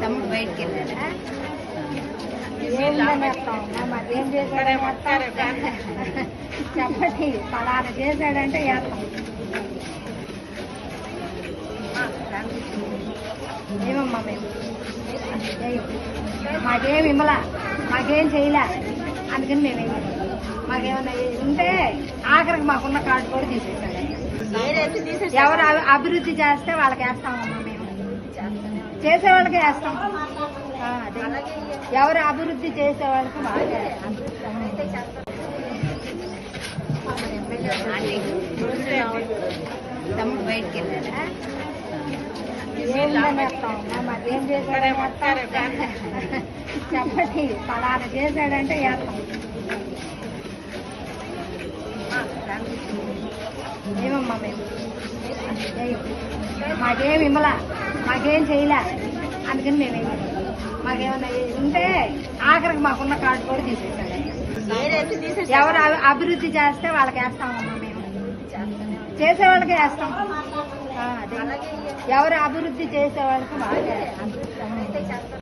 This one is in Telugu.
తమ్ముడు బయటికి వెళ్ళారా చెప్పండి పలానా చేశాడంటే వేస్తాం ఏమమ్మా మేము మాకేం ఇమ్మలా మాకేం చేయలే. అందుకని మేము మాకేమన్నా ఉంటే ఆఖరికి మాకున్న కార్డు కూడా తీసేసాడు ఎవరు అభివృద్ధి చేస్తే వాళ్ళకి వేస్తామమ్మా మేము. చేసే వాళ్ళకి వేస్తాం ఎవరు అభివృద్ధి చేసే వాళ్ళకి బాగా బయటికి వెళ్ళారా చెప్పండి. పలానా చేశాడంటే వేస్తాం. ఏమమ్మా మేము? మాకేం ఇమ్మలా మాకేం చేయలే? అందుకని మేము. మాకేమన్నా ఉంటే ఆఖరికి మాకున్న కార్డు కూడా తీసేసాడు ఎవరు అభి- అభివృద్ధి చేస్తే వాళ్ళకి వేస్తామమ్మా మేము. చేసే వాళ్ళకి వేస్తాం. ఎవరు అభివృద్ధి చేసే వాళ్ళకి బాగా వేస్తాం.